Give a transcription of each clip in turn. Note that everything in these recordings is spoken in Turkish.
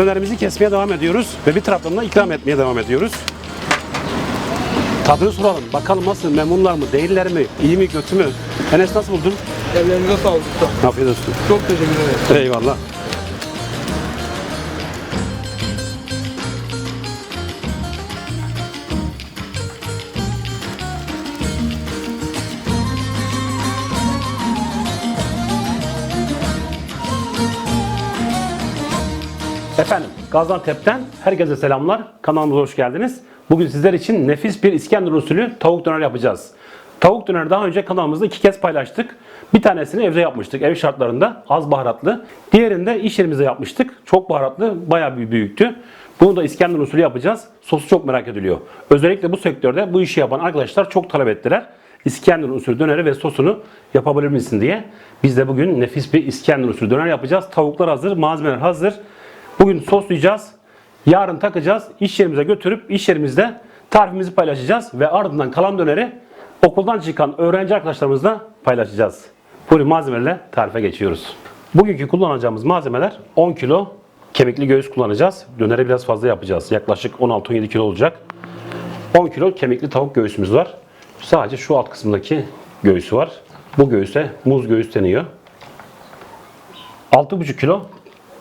Dönerimizi kesmeye devam ediyoruz ve bir taraftan da ikram etmeye devam ediyoruz. Tadını soralım. Bakalım nasıl? Memnunlar mı? Değiller mi? İyi mi? Kötü mü? Enes nasıl buldun? Ellerinize sağlık usta. Afiyet olsun. Çok teşekkür ederim. Eyvallah. Gaziantep'ten herkese selamlar. Kanalımıza hoş geldiniz. Bugün sizler için nefis bir İskender usulü tavuk döner yapacağız. Tavuk döner daha önce kanalımızda iki kez paylaştık. Bir tanesini evde yapmıştık ev şartlarında az baharatlı. Diğerini de iş yerimizde yapmıştık. Çok baharatlı bayağı bir büyüktü. Bunu da İskender usulü yapacağız. Sosu çok merak ediliyor. Özellikle bu sektörde bu işi yapan arkadaşlar çok talep ettiler. İskender usulü döneri ve sosunu yapabilir misin diye. Biz de bugün nefis bir İskender usulü döner yapacağız. Tavuklar hazır, malzemeler hazır. Bugün soslayacağız. Yarın takacağız. İş yerimize götürüp iş yerimizde tarifimizi paylaşacağız. Ve ardından kalan döneri okuldan çıkan öğrenci arkadaşlarımızla paylaşacağız. Buyurun malzemelerle tarife geçiyoruz. Bugünkü kullanacağımız malzemeler 10 kilo kemikli göğüs kullanacağız. Döneri biraz fazla yapacağız. Yaklaşık 16-17 kilo olacak. 10 kilo kemikli tavuk göğsümüz var. Sadece şu alt kısmındaki göğsü var. Bu göğüse muz göğüs deniyor. 6,5 kilo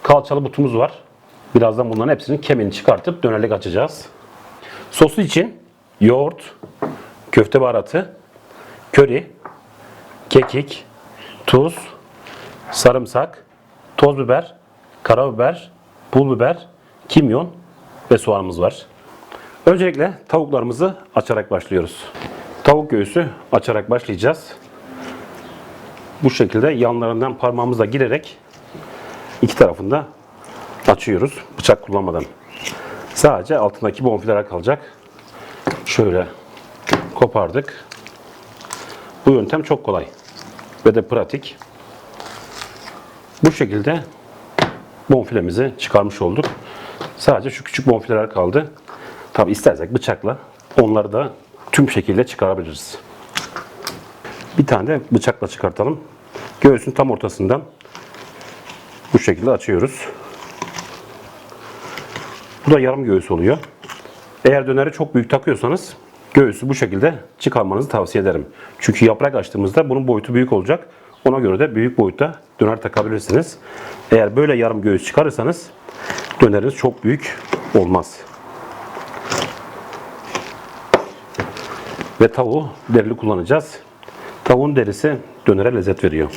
kalçalı butumuz var. Birazdan bunların hepsinin kemiğini çıkartıp dönerlik açacağız. Sosu için yoğurt, köfte baharatı, köri, kekik, tuz, sarımsak, toz biber, karabiber, pul biber, kimyon ve soğanımız var. Öncelikle tavuklarımızı açarak başlıyoruz. Tavuk göğsü açarak başlayacağız. Bu şekilde yanlarından parmağımızla girerek iki tarafında açıyoruz bıçak kullanmadan. Sadece altındaki bonfileler kalacak. Şöyle kopardık. Bu yöntem çok kolay ve de pratik. Bu şekilde bonfilemizi çıkarmış olduk. Sadece şu küçük bonfileler kaldı. Tabi istersek bıçakla onları da tüm şekilde çıkarabiliriz. Bir tane de bıçakla çıkartalım. Göğsün tam ortasından bu şekilde açıyoruz. Bu da yarım göğüs oluyor. Eğer döneri çok büyük takıyorsanız göğüsü bu şekilde çıkarmanızı tavsiye ederim. Çünkü yaprak açtığımızda bunun boyutu büyük olacak. Ona göre de büyük boyutta döner takabilirsiniz. Eğer böyle yarım göğüs çıkarırsanız döneriniz çok büyük olmaz. Ve tavuğu derili kullanacağız. Tavuğun derisi dönere lezzet veriyor.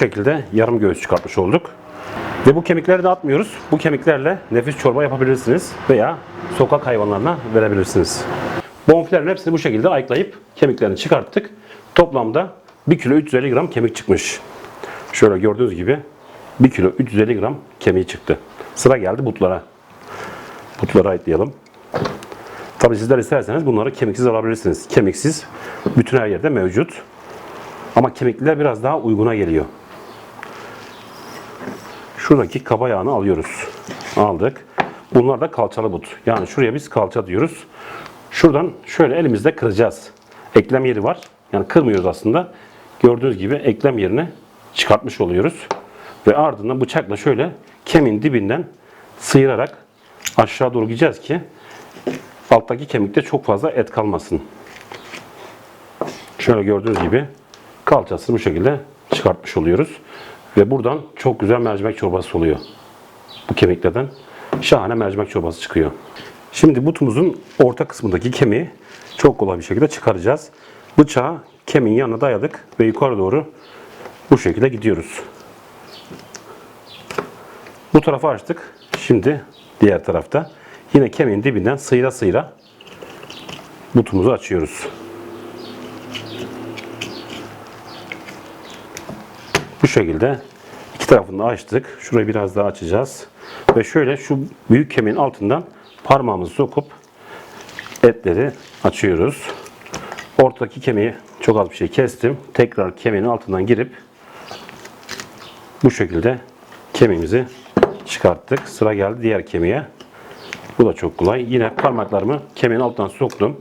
Şekilde yarım göğüs çıkartmış olduk. Ve bu kemikleri de atmıyoruz. Bu kemiklerle nefis çorba yapabilirsiniz veya sokak hayvanlarına verebilirsiniz. Bonfilerin hepsini bu şekilde ayıklayıp kemiklerini çıkarttık. Toplamda 1 kilo 350 gram kemik çıkmış. Şöyle gördüğünüz gibi 1 kilo 350 gram kemiği çıktı. Sıra geldi butlara. Butları ayıklayalım. Tabi sizler isterseniz bunları kemiksiz alabilirsiniz. Kemiksiz bütün her yerde mevcut. Ama kemikliler biraz daha uyguna geliyor. Şuradaki kaba yağını alıyoruz. Aldık. Bunlar da kalçalı but. Yani şuraya biz kalça diyoruz. Şuradan şöyle elimizde kıracağız. Eklem yeri var. Yani kırmıyoruz aslında. Gördüğünüz gibi eklem yerini çıkartmış oluyoruz. Ve ardından bıçakla şöyle kemiğin dibinden sıyırarak aşağı doğru gideceğiz ki alttaki kemikte çok fazla et kalmasın. Şöyle gördüğünüz gibi kalçasını bu şekilde çıkartmış oluyoruz. Ve buradan çok güzel mercimek çorbası oluyor. Bu kemiklerden şahane mercimek çorbası çıkıyor. Şimdi butumuzun orta kısmındaki kemiği çok kolay bir şekilde çıkaracağız. Bıçağı kemiğin yanına dayadık ve yukarı doğru bu şekilde gidiyoruz. Bu tarafı açtık. Şimdi diğer tarafta yine kemiğin dibinden sıyra sıyra butumuzu açıyoruz. Şekilde iki tarafını da açtık. Şurayı biraz daha açacağız. Ve şöyle şu büyük kemiğin altından parmağımızı sokup etleri açıyoruz. Ortadaki kemiği çok az bir şey kestim. Tekrar kemiğin altından girip bu şekilde kemiğimizi çıkarttık. Sıra geldi diğer kemiğe. Bu da çok kolay. Yine parmaklarımı kemiğin altından soktum.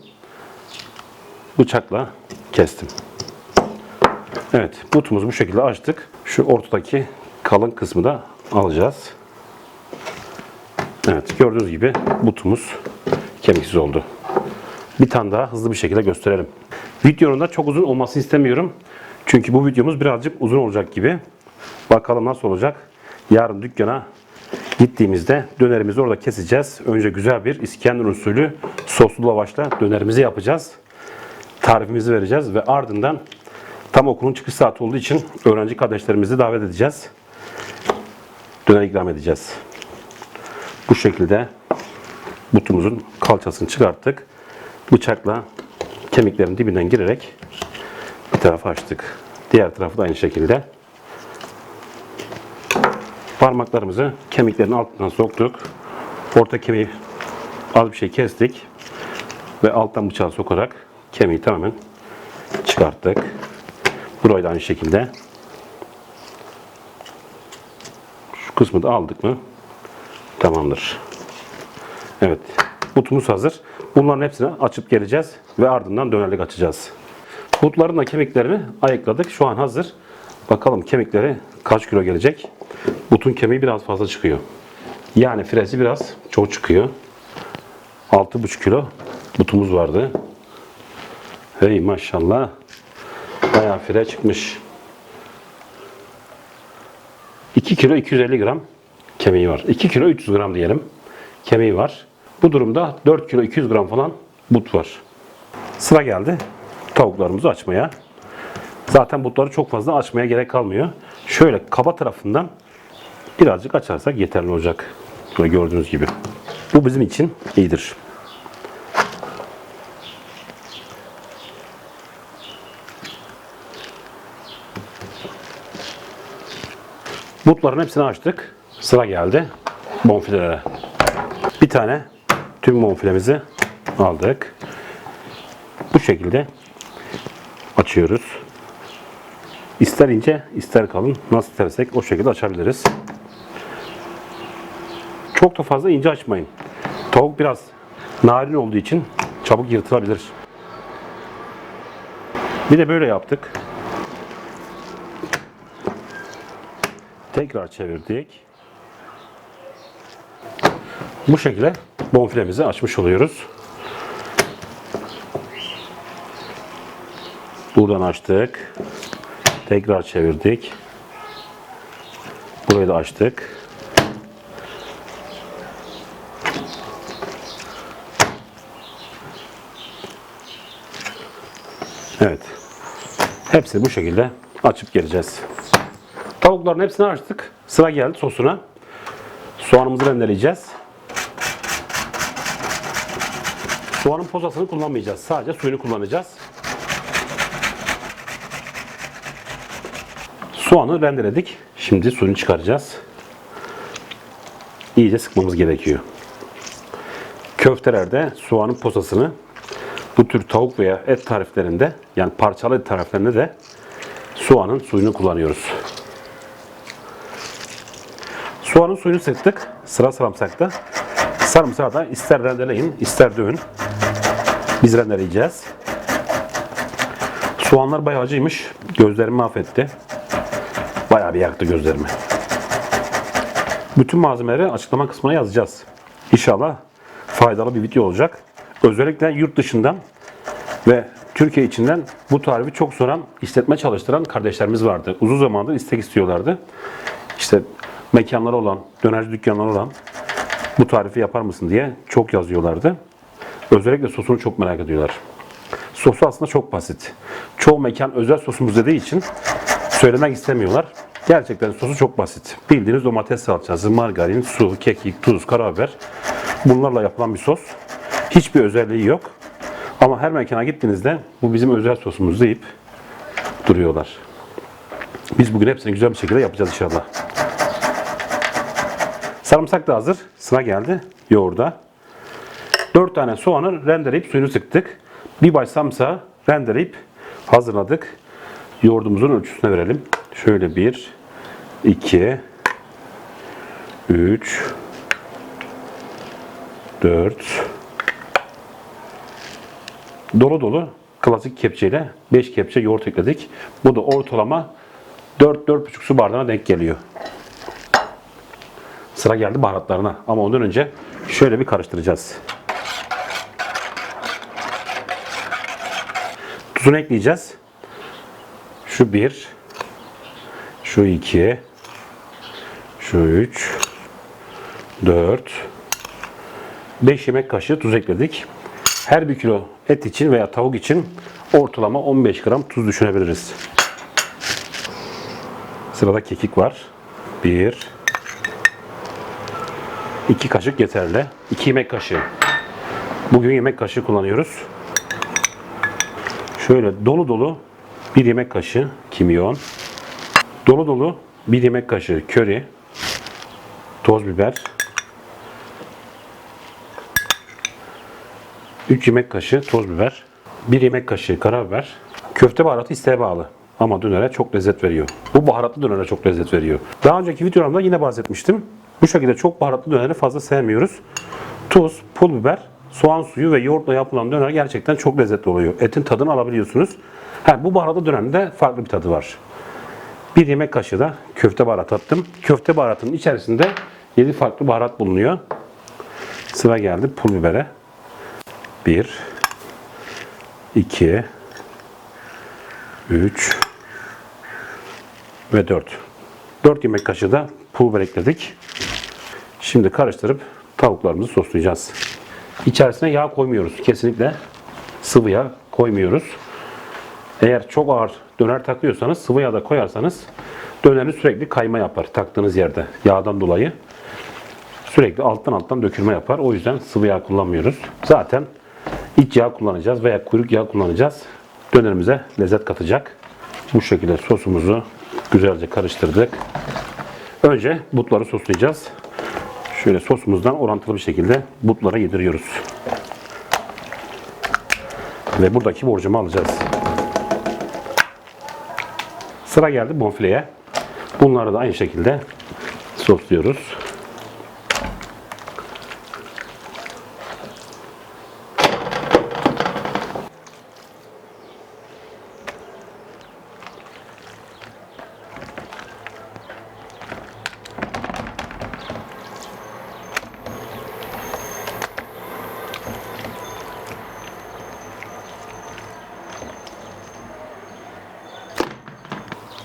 Bıçakla kestim. Evet, butumuzu bu şekilde açtık. Şu ortadaki kalın kısmı da alacağız. Evet, gördüğünüz gibi butumuz kemiksiz oldu. Bir tane daha hızlı bir şekilde gösterelim. Videonun da çok uzun olmasını istemiyorum. Çünkü bu videomuz birazcık uzun olacak gibi. Bakalım nasıl olacak. Yarın dükkana gittiğimizde dönerimizi orada keseceğiz. Önce güzel bir İskender usulü soslu lavaşla dönerimizi yapacağız. Tarifimizi vereceğiz ve ardından tam okulun çıkış saati olduğu için öğrenci kardeşlerimizi davet edeceğiz. Döner ikram edeceğiz. Bu şekilde butumuzun kalçasını çıkarttık. Bıçakla kemiklerin dibinden girerek bir tarafı açtık. Diğer tarafı da aynı şekilde. Parmaklarımızı kemiklerin altından soktuk. Orta kemiği az bir şey kestik. Ve alttan bıçağı sokarak kemiği tamamen çıkarttık. Burayı da aynı şekilde. Şu kısmı da aldık mı? Tamamdır. Evet. Butumuz hazır. Bunların hepsini açıp geleceğiz ve ardından dönerlik açacağız. Butların da kemiklerini ayıkladık. Şu an hazır. Bakalım kemikleri kaç kilo gelecek? Butun kemiği biraz fazla çıkıyor. Yani frezi biraz çok çıkıyor. 6,5 kilo butumuz vardı. Hey maşallah. Bayağı fire çıkmış. 2 kilo 250 gram kemiği var. 2 kilo 300 gram diyelim. Kemiği var. Bu durumda 4 kilo 200 gram falan but var. Sıra geldi tavuklarımızı açmaya. Zaten butları çok fazla açmaya gerek kalmıyor. Şöyle kaba tarafından birazcık açarsak yeterli olacak. Gördüğünüz gibi. Bu bizim için iyidir. Butların hepsini açtık. Sıra geldi bonfilelere. Bir tane tüm bonfilemizi aldık. Bu şekilde açıyoruz. İster ince, ister kalın. Nasıl istersek o şekilde açabiliriz. Çok da fazla ince açmayın. Tavuk biraz narin olduğu için çabuk yırtılabilir. Bir de böyle yaptık. Tekrar çevirdik. Bu şekilde bonfilemizi açmış oluyoruz. Buradan açtık. Tekrar çevirdik. Burayı da açtık. Evet. Hepsini bu şekilde açıp geleceğiz. Tavukların hepsini açtık. Sıra geldi sosuna. Soğanımızı rendeleyeceğiz. Soğanın posasını kullanmayacağız. Sadece suyunu kullanacağız. Soğanı rendeledik. Şimdi suyunu çıkaracağız. İyice sıkmamız gerekiyor. Köftelerde soğanın posasını bu tür tavuk veya et tariflerinde yani parçalı et tariflerinde de soğanın suyunu kullanıyoruz. Soğanın suyunu sıktık. Sıra sarımsakta. Sarımsağı da ister rendeleyin, ister dövün. Biz rendeleyeceğiz. Soğanlar bayağı acıymış. Gözlerimi mahvetti. Bayağı bir yaktı gözlerimi. Bütün malzemeleri açıklama kısmına yazacağız. İnşallah faydalı bir video olacak. Özellikle yurt dışından ve Türkiye içinden bu tarifi çok soran, işletme çalıştıran kardeşlerimiz vardı. Uzun zamandır istek istiyorlardı. İşte mekanları olan, dönerci dükkanları olan bu tarifi yapar mısın diye çok yazıyorlardı. Özellikle sosunu çok merak ediyorlar. Sosu aslında çok basit. Çoğu mekan özel sosumuz dediği için söylemek istemiyorlar. Gerçekten sosu çok basit. Bildiğiniz domates salçası, margarin, su, kekik, tuz, karabiber. Bunlarla yapılan bir sos. Hiçbir özelliği yok. Ama her mekana gittiğinizde bu bizim özel sosumuz deyip duruyorlar. Biz bugün hepsini güzel bir şekilde yapacağız inşallah. Sarımsak da hazır. Sıra geldi yoğurda. 4 tane soğanı rendeleyip suyunu sıktık. Bir baş sarımsağı rendeleyip hazırladık. Yoğurdumuzun ölçüsüne verelim. Şöyle 1, 2, 3, 4, dolu dolu klasik kepçeyle 5 kepçe yoğurt ekledik. Bu da ortalama 4-4,5 su bardağına denk geliyor. Sıra geldi baharatlarına. Ama ondan önce şöyle bir karıştıracağız. Tuzunu ekleyeceğiz. Şu bir, şu iki, şu üç, dört, beş yemek kaşığı tuz ekledik. Her bir kilo et için veya tavuk için ortalama 15 gram tuz düşünebiliriz. Sırada kekik var. Bir, iki kaşık yeterli. İki yemek kaşığı. Bugün yemek kaşığı kullanıyoruz. Şöyle dolu dolu bir yemek kaşığı kimyon. Dolu dolu bir yemek kaşığı köri. Toz biber. 3 yemek kaşığı toz biber. 1 yemek kaşığı karabiber. Köfte baharatı isteğe bağlı. Ama dönere çok lezzet veriyor. Bu baharatlı dönere çok lezzet veriyor. Daha önceki videolarımda yine bahsetmiştim. Bu şekilde çok baharatlı döneri fazla sevmiyoruz. Tuz, pul biber, soğan suyu ve yoğurtla yapılan döner gerçekten çok lezzetli oluyor. Etin tadını alabiliyorsunuz. Ha, bu baharatlı dönerin de farklı bir tadı var. Bir yemek kaşığı da köfte baharatı attım. Köfte baharatının içerisinde 7 farklı baharat bulunuyor. Sıra geldi pul bibere. 1 2 3 ve 4. 4 yemek kaşığı da pul biber ekledik. Şimdi karıştırıp tavuklarımızı soslayacağız. İçerisine yağ koymuyoruz. Kesinlikle sıvı yağ koymuyoruz. Eğer çok ağır döner takıyorsanız sıvı yağ da koyarsanız dönerin sürekli kayma yapar taktığınız yerde yağdan dolayı. Sürekli alttan alttan dökülme yapar. O yüzden sıvı yağ kullanmıyoruz. Zaten iç yağ kullanacağız veya kuyruk yağı kullanacağız. Dönerimize lezzet katacak. Bu şekilde sosumuzu güzelce karıştırdık. Önce butları soslayacağız. Şöyle sosumuzdan orantılı bir şekilde butlara yediriyoruz. Ve buradaki borcumu alacağız. Sıra geldi bonfileye. Bunları da aynı şekilde sosluyoruz.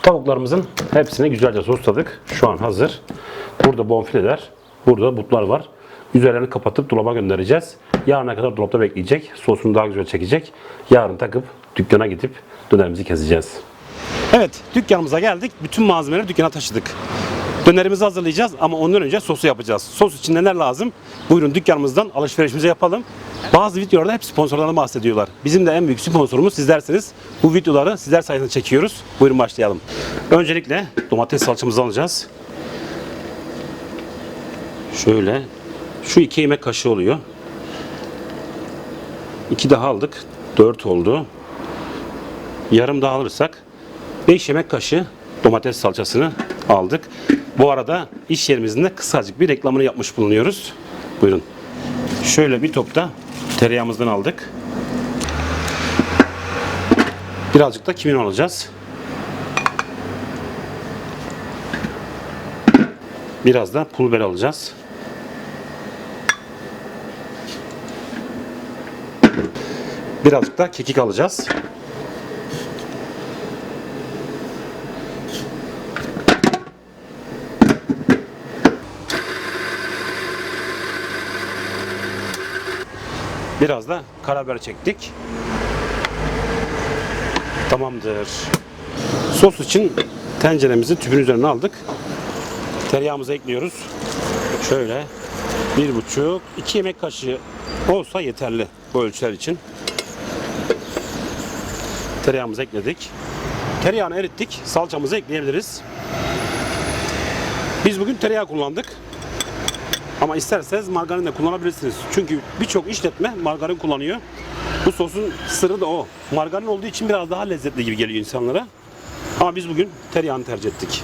Tavuklarımızın hepsini güzelce sosladık. Şu an hazır. Burada bonfileler, burada butlar var. Üzerlerini kapatıp dolaba göndereceğiz. Yarına kadar dolapta bekleyecek. Sosunu daha güzel çekecek. Yarın takıp dükkana gidip dönerimizi keseceğiz. Evet, dükkanımıza geldik. Bütün malzemeleri dükkana taşıdık. Dönerimizi hazırlayacağız ama ondan önce sosu yapacağız. Sos için neler lazım? Buyurun dükkanımızdan alışverişimizi yapalım. Bazı videolarda hep sponsorlardan bahsediyorlar. Bizim de en büyük sponsorumuz sizlersiniz. Bu videoları sizler sayesinde çekiyoruz. Buyurun başlayalım. Öncelikle domates salçamızı alacağız. Şöyle. Şu iki yemek kaşığı oluyor. İki daha aldık. Dört oldu. Yarım daha alırsak 5 yemek kaşığı domates salçasını aldık. Bu arada iş yerimizin de kısacık bir reklamını yapmış bulunuyoruz. Buyurun. Şöyle bir top da tereyağımızdan aldık. Birazcık da kimyon alacağız. Biraz da pul biber alacağız. Birazcık da kekik alacağız. Biraz da karabiber çektik. Tamamdır. Sos için tenceremizi tüpün üzerine aldık. Tereyağımızı ekliyoruz. Şöyle bir buçuk, iki yemek kaşığı olsa yeterli bu ölçüler için. Tereyağımızı ekledik. Tereyağını erittik. Salçamızı ekleyebiliriz. Biz bugün tereyağı kullandık. Ama isterseniz margarin de kullanabilirsiniz. Çünkü birçok işletme margarin kullanıyor. Bu sosun sırrı da o. Margarin olduğu için biraz daha lezzetli gibi geliyor insanlara. Ama biz bugün tereyağını tercih ettik.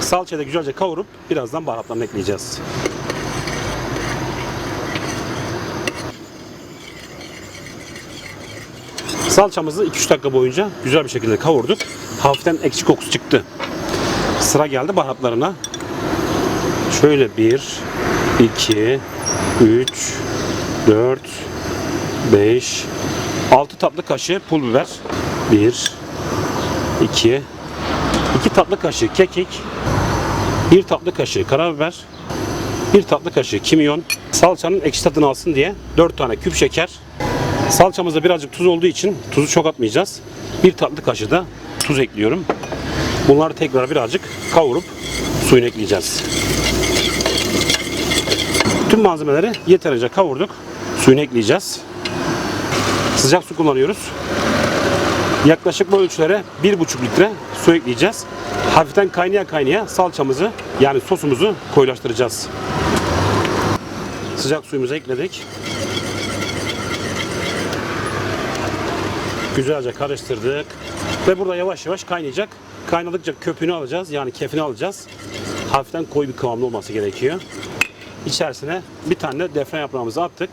Salçayı da güzelce kavurup birazdan baharatlarını ekleyeceğiz. Salçamızı 2-3 dakika boyunca güzel bir şekilde kavurduk. Hafiften ekşi kokusu çıktı. Sıra geldi baharatlarına. Şöyle 1, 2, 3, 4, 5, 6 tatlı kaşığı pul biber. 1, 2, 2 tatlı kaşığı kekik, 1 tatlı kaşığı karabiber, 1 tatlı kaşığı kimyon, salçanın ekşi tadını alsın diye 4 tane küp şeker. Salçamızda birazcık tuz olduğu için tuzu çok atmayacağız. 1 tatlı kaşığı da tuz ekliyorum. Bunları tekrar birazcık kavurup suyunu ekleyeceğiz. Tüm malzemeleri yeterince kavurduk. Suyunu ekleyeceğiz. Sıcak su kullanıyoruz. Yaklaşık bu ölçülere 1,5 litre su ekleyeceğiz. Hafiften kaynaya kaynaya salçamızı yani sosumuzu koyulaştıracağız. Sıcak suyumuzu ekledik. Güzelce karıştırdık. Ve burada yavaş yavaş kaynayacak. Kaynadıkça köpüğünü alacağız. Yani kefini alacağız. Hafiften koyu bir kıvamda olması gerekiyor. İçerisine bir tane de defne yaprağımızı attık.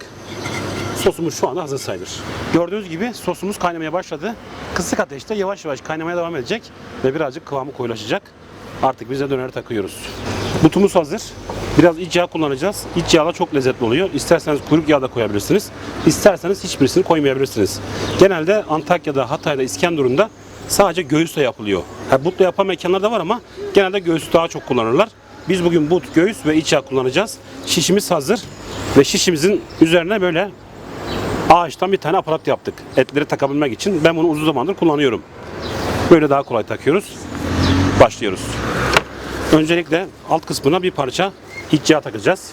Sosumuz şu anda hazır sayılır. Gördüğünüz gibi sosumuz kaynamaya başladı. Kısık ateşte yavaş yavaş kaynamaya devam edecek ve birazcık kıvamı koyulaşacak. Artık biz de döneri takıyoruz. Butumuz hazır. Biraz iç yağ kullanacağız. İç yağla çok lezzetli oluyor. İsterseniz kuyruk yağı da koyabilirsiniz. İsterseniz hiçbirisini koymayabilirsiniz. Genelde Antakya'da, Hatay'da, İskenderun'da sadece göğüsle yapılıyor. Ha, butla yapan mekanlar da var ama genelde göğüsü daha çok kullanırlar. Biz bugün but, göğüs ve iç yağ kullanacağız. Şişimiz hazır ve şişimizin üzerine böyle ağaçtan bir tane aparat yaptık. Etleri takabilmek için. Ben bunu uzun zamandır kullanıyorum. Böyle daha kolay takıyoruz. Başlıyoruz. Öncelikle alt kısmına bir parça iç yağ takacağız.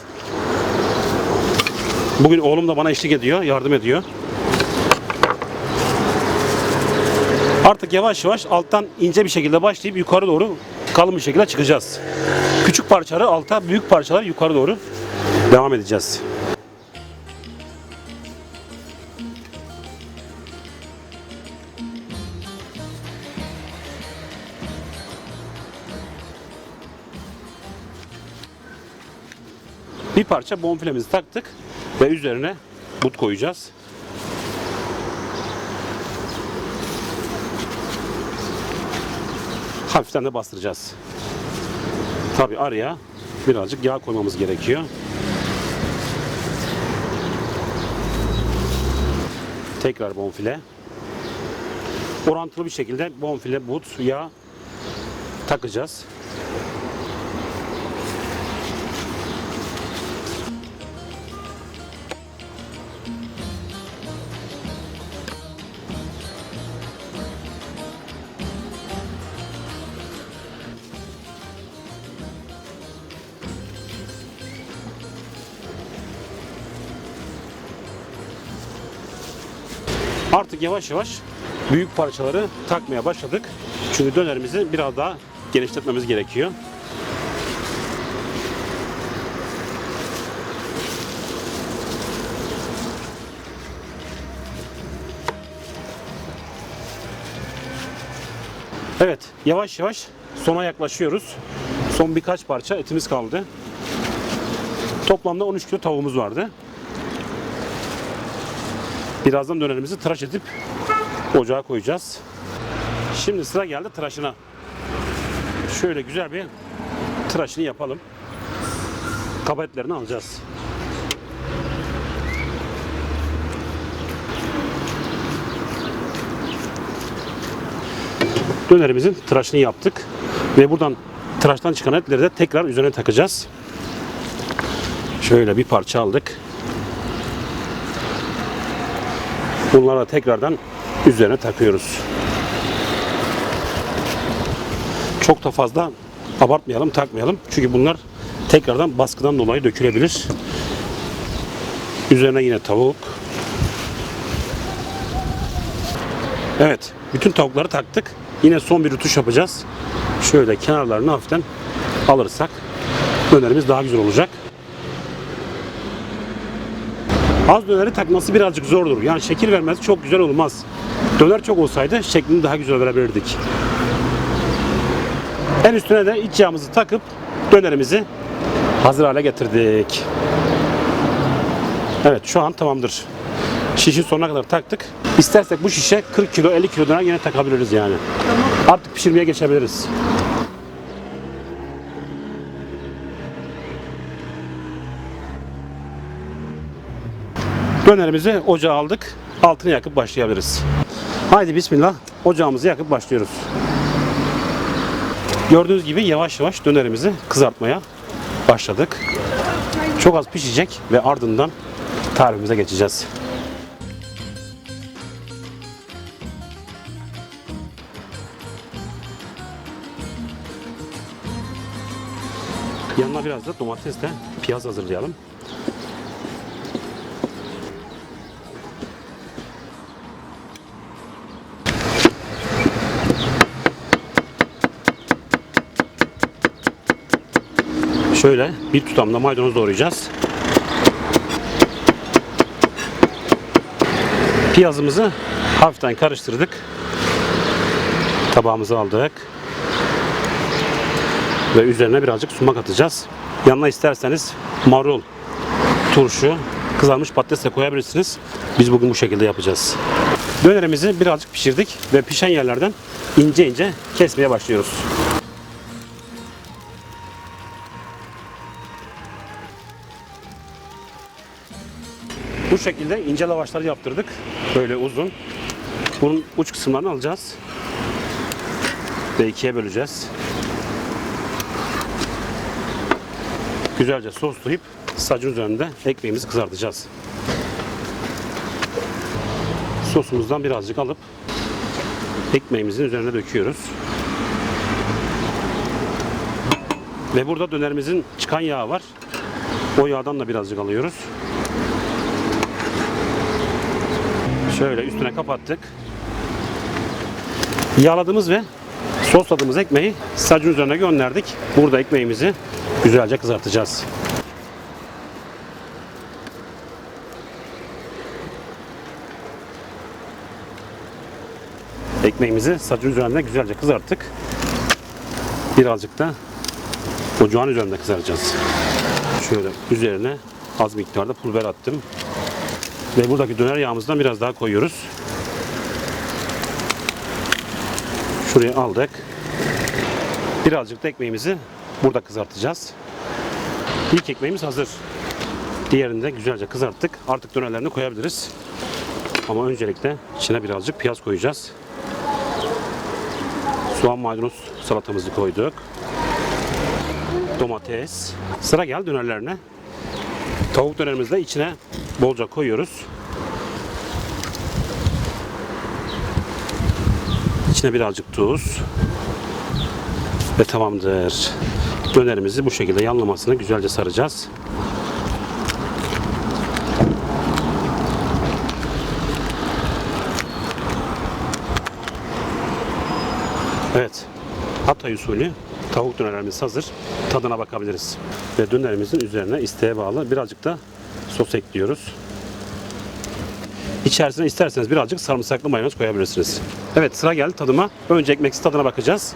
Bugün oğlum da bana eşlik ediyor, yardım ediyor. Artık yavaş yavaş alttan ince bir şekilde başlayıp yukarı doğru kalın bir şekilde çıkacağız. Küçük parçaları alta, büyük parçalar yukarı doğru devam edeceğiz. Bir parça bonfilemizi taktık ve üzerine but koyacağız. Hafiften de bastıracağız. Tabi araya birazcık yağ koymamız gerekiyor. Tekrar bonfile. Orantılı bir şekilde bonfile, but, yağ takacağız. Artık yavaş yavaş büyük parçaları takmaya başladık. Çünkü dönerimizi biraz daha genişletmemiz gerekiyor. Evet, yavaş yavaş sona yaklaşıyoruz. Son birkaç parça etimiz kaldı. Toplamda 13 kilo tavuğumuz vardı. Birazdan dönerimizi tıraş edip ocağa koyacağız. Şimdi sıra geldi tıraşına. Şöyle güzel bir tıraşını yapalım. Kaba etlerini alacağız. Dönerimizin tıraşını yaptık. Ve buradan tıraştan çıkan etleri de tekrar üzerine takacağız. Şöyle bir parça aldık. Bunları da tekrardan üzerine takıyoruz. Çok da fazla abartmayalım, takmayalım. Çünkü bunlar tekrardan baskıdan dolayı dökülebilir. Üzerine yine tavuk. Evet, bütün tavukları taktık. Yine son bir rütuş yapacağız. Şöyle kenarlarını hafiften alırsak dönerimiz daha güzel olacak. Az döneri takması birazcık zordur. Yani şekil vermesi çok güzel olmaz. Döner çok olsaydı şeklini daha güzel verebilirdik. En üstüne de iç yağımızı takıp dönerimizi hazır hale getirdik. Evet şu an tamamdır. Şişin sonuna kadar taktık. İstersek bu şişe 40 kilo 50 kilo döner yine takabiliriz yani. Artık pişirmeye geçebiliriz. Dönerimizi ocağa aldık. Altını yakıp başlayabiliriz. Haydi bismillah. Ocağımızı yakıp başlıyoruz. Gördüğünüz gibi yavaş yavaş dönerimizi kızartmaya başladık. Çok az pişecek ve ardından tarifimize geçeceğiz. Yanına biraz da domatesle piyaz hazırlayalım. Şöyle bir tutamda maydanoz doğrayacağız. Piyazımızı hafiften karıştırdık. Tabağımıza aldık. Ve üzerine birazcık sumak atacağız. Yanına isterseniz marul, turşu, kızarmış patates de koyabilirsiniz. Biz bugün bu şekilde yapacağız. Dönerimizi birazcık pişirdik ve pişen yerlerden ince ince kesmeye başlıyoruz. Bu şekilde ince lavaşlar yaptırdık. Böyle uzun. Bunun uç kısımlarını alacağız. Ve ikiye böleceğiz. Güzelce soslayıp sacın üzerinde ekmeğimizi kızartacağız. Sosumuzdan birazcık alıp ekmeğimizin üzerine döküyoruz. Ve burada dönerimizin çıkan yağı var. O yağdan da birazcık alıyoruz. Şöyle üstüne kapattık. Yağladığımız ve sosladığımız ekmeği sacın üzerine gönderdik. Burada ekmeğimizi güzelce kızartacağız. Ekmeğimizi sacın üzerinde güzelce kızarttık. Birazcık da ocağın üzerinde kızaracağız. Şöyle üzerine az miktarda pul attım. Ve buradaki döner yağımızdan biraz daha koyuyoruz. Şuraya aldık. Birazcık da ekmeğimizi burada kızartacağız. İlk ekmeğimiz hazır. Diğerini de güzelce kızarttık. Artık dönerlerini koyabiliriz. Ama öncelikle içine birazcık piyaz koyacağız. Soğan maydanoz salatamızı koyduk. Domates. Sıra geldi dönerlerine. Tavuk dönerimizi de içine bolca koyuyoruz. İçine birazcık tuz. Ve tamamdır. Dönerimizi bu şekilde yanlamasını güzelce saracağız. Evet. Hatay usulü tavuk dönerimiz hazır. Tadına bakabiliriz. Ve dönerimizin üzerine isteğe bağlı birazcık da sos ekliyoruz. İçerisine isterseniz birazcık sarımsaklı mayonez koyabilirsiniz. Evet sıra geldi tadıma. Önce ekmeksiz tadına bakacağız.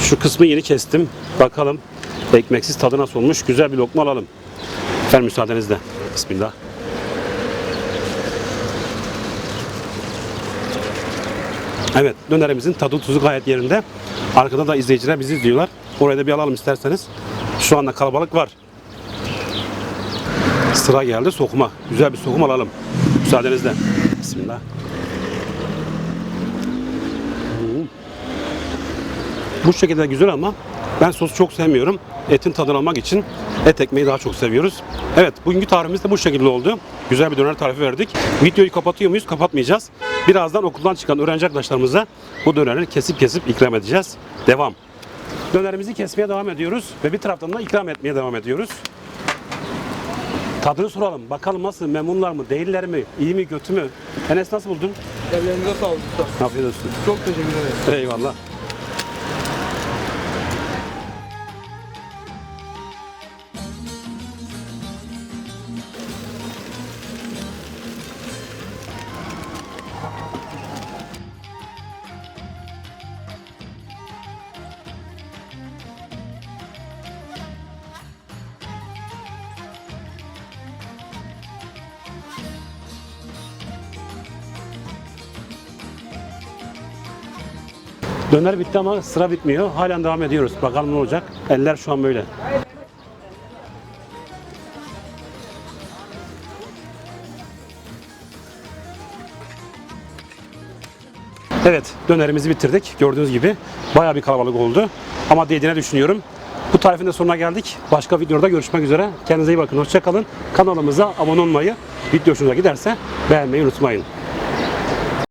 Şu kısmı yeni kestim. Bakalım ekmeksiz tadı nasıl olmuş. Güzel bir lokma alalım. Efendim müsaadenizle. Bismillah. Evet dönerimizin tadı tuzu gayet yerinde. Arkada da izleyiciler bizi izliyorlar. Orayı da bir alalım isterseniz. Şu anda kalabalık var. Sıra geldi sokuma. Güzel bir sokum alalım. Müsaadenizle. Bismillah. Bu şekilde güzel ama ben sosu çok sevmiyorum. Etin tadını almak için et ekmeği daha çok seviyoruz. Evet bugünkü tarifimiz de bu şekilde oldu. Güzel bir döner tarifi verdik. Videoyu kapatıyor muyuz? Kapatmayacağız. Birazdan okuldan çıkan öğrenci arkadaşlarımıza bu döneri kesip kesip ikram edeceğiz. Devam. Dönerimizi kesmeye devam ediyoruz ve bir taraftan da ikram etmeye devam ediyoruz. Tadını soralım. Bakalım nasıl? Memnunlar mı? Değiller mi? İyi mi? Kötü mü? Enes nasıl buldun? Ellerinize sağlık usta. Afiyet olsun. Çok teşekkür ederim. Eyvallah. Döner bitti ama sıra bitmiyor. Halen devam ediyoruz. Bakalım ne olacak. Eller şu an böyle. Evet, dönerimizi bitirdik. Gördüğünüz gibi bayağı bir kalabalık oldu. Ama dediğine düşünüyorum. Bu tarifin de sonuna geldik. Başka videoda görüşmek üzere. Kendinize iyi bakın. Hoşçakalın. Kanalımıza abone olmayı, video hoşunuza giderse beğenmeyi unutmayın.